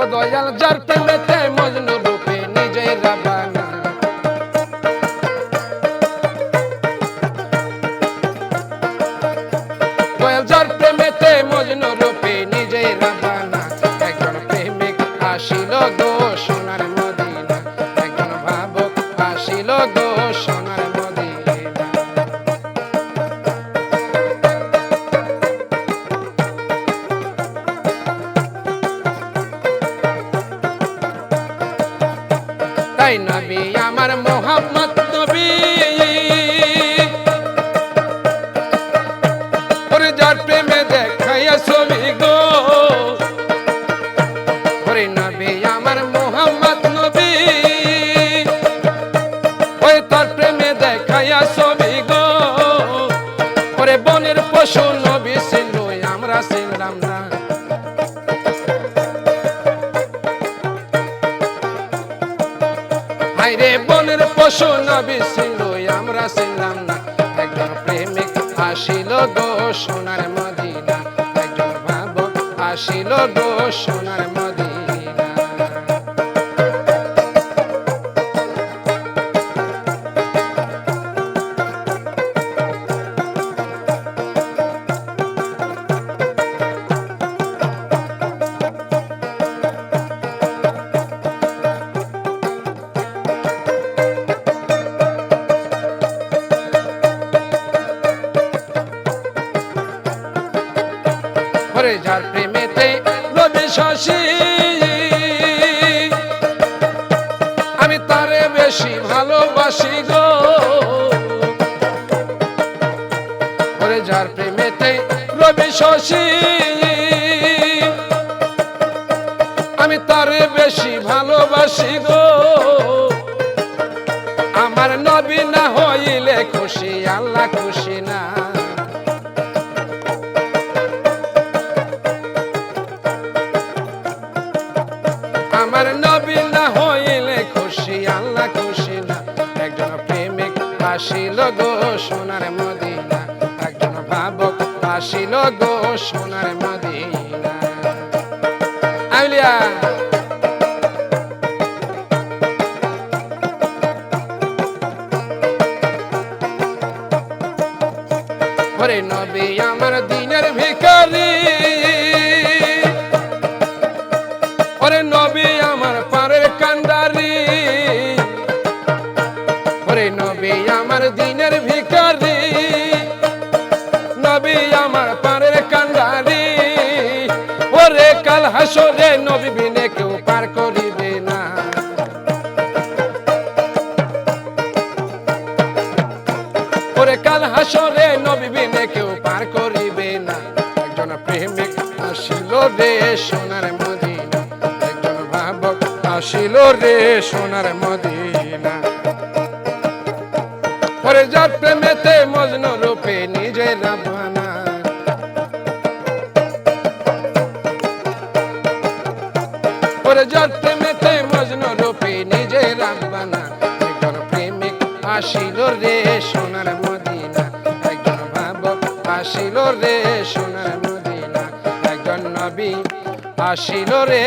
ও দয়াল, যার প্রেমেতে মজনু রূপে নিজেই রাবানা দয়াল, যার প্রেমেতে মজনু রূপে নিজেই রাবানা একজন প্রেমিক আসিল গো সোনার মদিনা। একজন ভাবক আসিল গো সোনার নবী আমার মোহাম্মদ নবী। ওরে যার প্রেমে দেখাইয়া ছবি গো। ওরে গো। ওরে বনের পশু নবী ছিল আমরা ছিলাম না। হাইরে বনের পশু নবী ছিল, আমরা ছিলাম না। একজন প্রেমিক আসিল গো সোনার মদিনা, একজন ভাবক আসিল গো সোনার মদিনা ওরে যার প্রেমেতে রবি শশী। আমি তারে বেশি ভালোবাসি গো। ওরে যার প্রেমেতে রবি শশী। আমি তারে বেশি ভালোবাসি গো। আমার নবী না হইলে খুশি আল্লাহ আমার নবী না হইলে খুশি, আল্লাহ খুশি না। একজন প্রেমিক আসিল গো সোনার মদিনা। একজন ভাবক আসিল গো সোনার মদিনা। নবী, আমার দিনের ভিখারি আমার দিনের ভিখারি, নবী আমার পারের কান্ডারি। ওরে কাল হাসরে নবী বিনে কেউ পার করিবে না। ওরে কাল হাসরে নবী বিনে কেউ পার করিবে না। একজন প্রেমিক আসিল রে সোনার মদিনা। একজন ভাবক আসিল রে সোনার মদিনা। যার প্রেমেতে মজনু রূপে নিজে রাবানা ওরে যার প্রেমেতে রূপে একজন প্রেমিক আসিল রে সোনার মদিনা। একজন ভাবক আসিল রে সোনার মদিনা। একজন নবী আসিল রে